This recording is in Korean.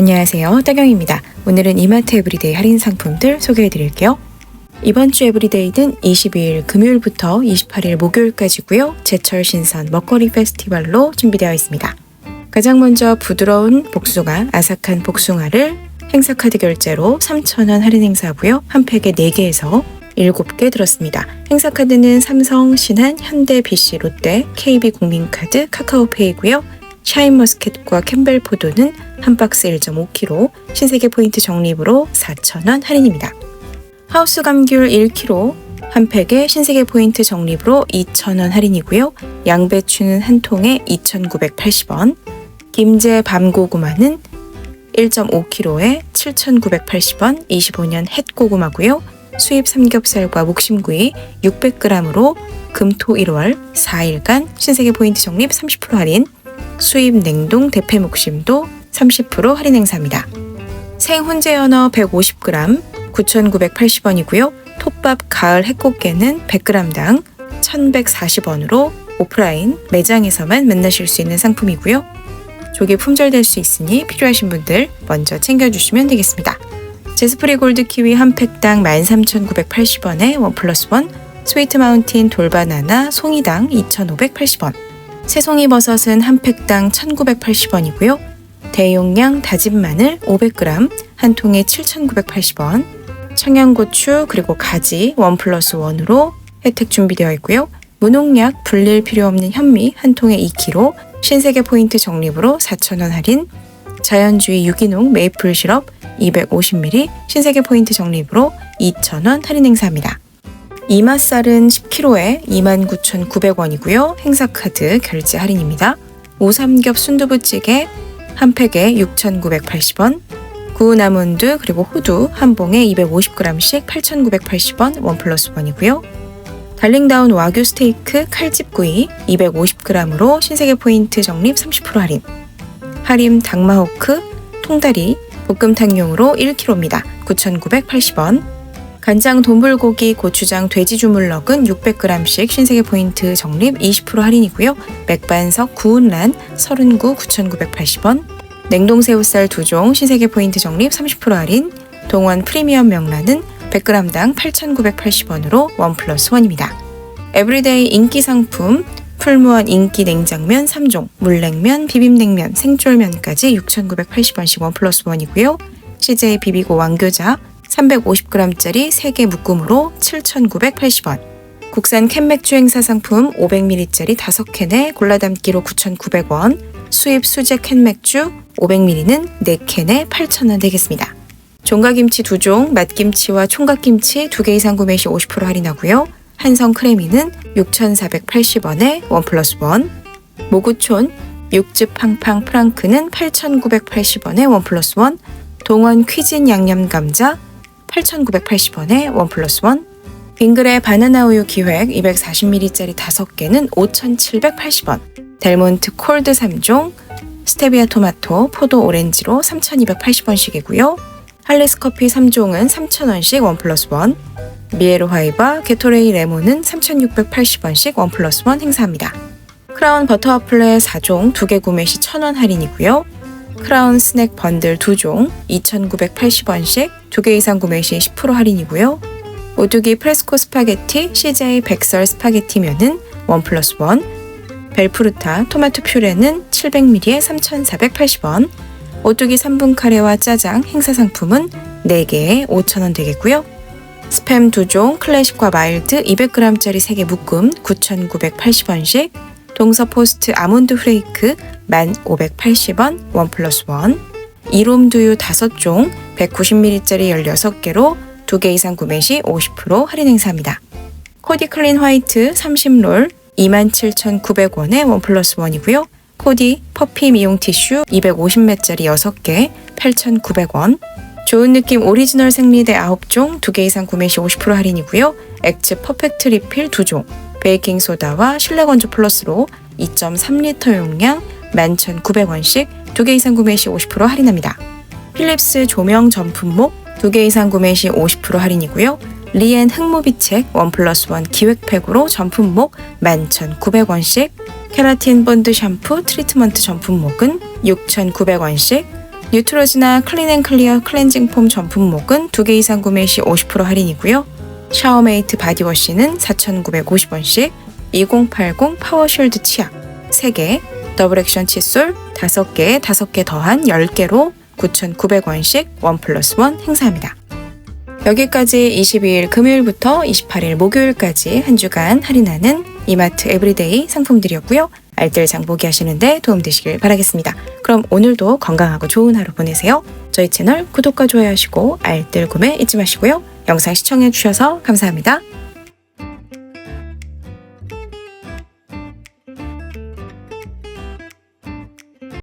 안녕하세요. 따경입니다. 오늘은 이마트 에브리데이 할인 상품들 소개해 드릴게요. 이번 주 에브리데이는 22일 금요일부터 28일 목요일까지고요. 제철 신선 먹거리 페스티벌로 준비되어 있습니다. 가장 먼저 부드러운 복숭아, 아삭한 복숭아를 행사카드 결제로 3,000원 할인 행사고요. 한 팩에 4개에서 7개 들었습니다. 행사카드는 삼성, 신한, 현대, BC, 롯데, KB 국민카드, 카카오페이고요. 샤인머스켓과 캠벨포도는 한 박스 1.5kg, 신세계 포인트 적립으로 4,000원 할인입니다. 하우스 감귤 1kg, 한 팩에 신세계 포인트 적립으로 2,000원 할인이고요. 양배추는 한 통에 2,980원, 김제 밤고구마는 1.5kg에 7,980원, 25년 햇고구마고요. 수입 삼겹살과 목심구이 600g으로 금토 1월 4일간 신세계 포인트 적립 30% 할인, 수입 냉동 대패 목심도 30% 할인 행사입니다. 생훈제 연어 150g 9,980원이고요. 톱밥 가을 해꽃게는 100g당 1,140원으로 오프라인 매장에서만 만나실 수 있는 상품이고요. 조기 품절될 수 있으니 필요하신 분들 먼저 챙겨주시면 되겠습니다. 제스프리 골드 키위 한 팩당 13,980원에 원 플러스 원, 스위트 마운틴 돌바나나 송이당 2,580원, 새송이 버섯은 한 팩당 1,980원이고요. 대용량 다진 마늘 500g 한 통에 7,980원, 청양고추 그리고 가지 원 플러스 원으로 혜택 준비되어 있고요. 무농약 불릴 필요 없는 현미 한 통에 2kg, 신세계 포인트 적립으로 4,000원 할인, 자연주의 유기농 메이플 시럽 250ml 신세계 포인트 적립으로 2,000원 할인 행사합니다. 이맛살은 10kg에 29,900원이고요. 행사카드 결제 할인입니다. 오삼겹 순두부찌개 한 팩에 6,980원, 구운 아몬드 그리고 호두 한 봉에 250g씩 8,980원 원 플러스 원이고요. 달링다운 와규 스테이크 칼집구이 250g으로 신세계 포인트 적립 30% 할인. 하림 닭마호크 통다리 볶음탕용으로 1kg입니다. 9,980원. 간장 돈불고기 고추장 돼지 주물럭은 600g씩 신세계 포인트 적립 20% 할인이고요. 맥반석 구운 란 39 9,980원. 냉동 새우살 2종 신세계 포인트 적립 30% 할인. 동원 프리미엄 명란은 100g당 8,980원으로 원 플러스 원입니다. 에브리데이 인기 상품 풀무원 인기 냉장면 3종, 물냉면, 비빔냉면, 생쫄면까지 6,980원씩 원 플러스 원이고요. CJ 비비고 왕교자 350g짜리 3개 묶음으로 7,980원. 국산 캔맥주 행사 상품 500ml짜리 5캔에 골라 담기로 9,900원. 수입 수제 캔맥주 500ml는 4캔에 8,000원 되겠습니다. 종가김치 2종, 맛김치와 총각김치 2개 이상 구매 시 50% 할인하고요. 한성 크래미는 6,480원에 원 플러스 원. 모구촌 육즙 팡팡 프랑크는 8,980원에 원 플러스 원. 동원 퀴진 양념 감자 8,980원에 원 플러스 원. 빙그레 바나나 우유 기획 240ml짜리 5개는 5,780원. 델몬트 콜드 3종, 스테비아 토마토, 포도 오렌지로 3,280원씩이고요. 할리스 커피 3종은 3,000원씩 원 플러스 원. 미에로 화이바, 게토레이 레몬은 3,680원씩 원 플러스 원 행사합니다. 크라운 버터 와플렛 4종 2개 구매 시 1,000원 할인이고요. 크라운 스낵 번들 2종 2,980원씩 2개 이상 구매 시 10% 할인이고요. 오뚜기 프레스코 스파게티 CJ 백설 스파게티면은 원 플러스 원. 벨프루타 토마토 퓨레는 700ml에 3,480원. 오뚜기 3분 카레와 짜장 행사 상품은 4개에 5,000원 되겠고요. 스팸 2종 클래식과 마일드 200g짜리 3개 묶음 9,980원씩 동서포스트 아몬드 프레이크 1,580원 원 플러스 원 이롬 두유 5종 190ml짜리 16개로 2개 이상 구매 시 50% 할인 행사입니다. 코디 클린 화이트 30롤 27,900원에 원 플러스 원이고요. 코디 퍼피 미용 티슈 250ml짜리 6개 8,900원 좋은 느낌 오리지널 생리대 9종 2개 이상 구매 시 50% 할인이고요. 엑츠 퍼펙트 리필 2종 베이킹 소다와 실내 건조 플러스로 2.3리터 용량 11,900원씩 2개 이상 구매 시 50% 할인합니다. 필립스 조명 전품목 2개 이상 구매 시 50% 할인이고요. 리엔 흑모비책 원 플러스 원 기획팩으로 전품목 11,900원씩 케라틴 본드 샴푸 트리트먼트 전품목은 6,900원씩 뉴트로즈나 클린앤클리어 클렌징 폼 전품목은 2개 이상 구매 시 50% 할인이고요. 샤워메이트 바디워시는 4,950원씩, 2080 파워숄드 치약 3개, 더블 액션 칫솔 5개, 5개 더한 10개로 9,900원씩 원 플러스 원 행사합니다. 여기까지 22일 금요일부터 28일 목요일까지 한 주간 할인하는 이마트 에브리데이 상품들이었고요. 알뜰 장 보기 하시는데 도움되시길 바라겠습니다. 그럼 오늘도 건강하고 좋은 하루 보내세요. 저희 채널 구독과 좋아요 하시고 알뜰 구매 잊지 마시고요. 영상 시청해 주셔서 감사합니다.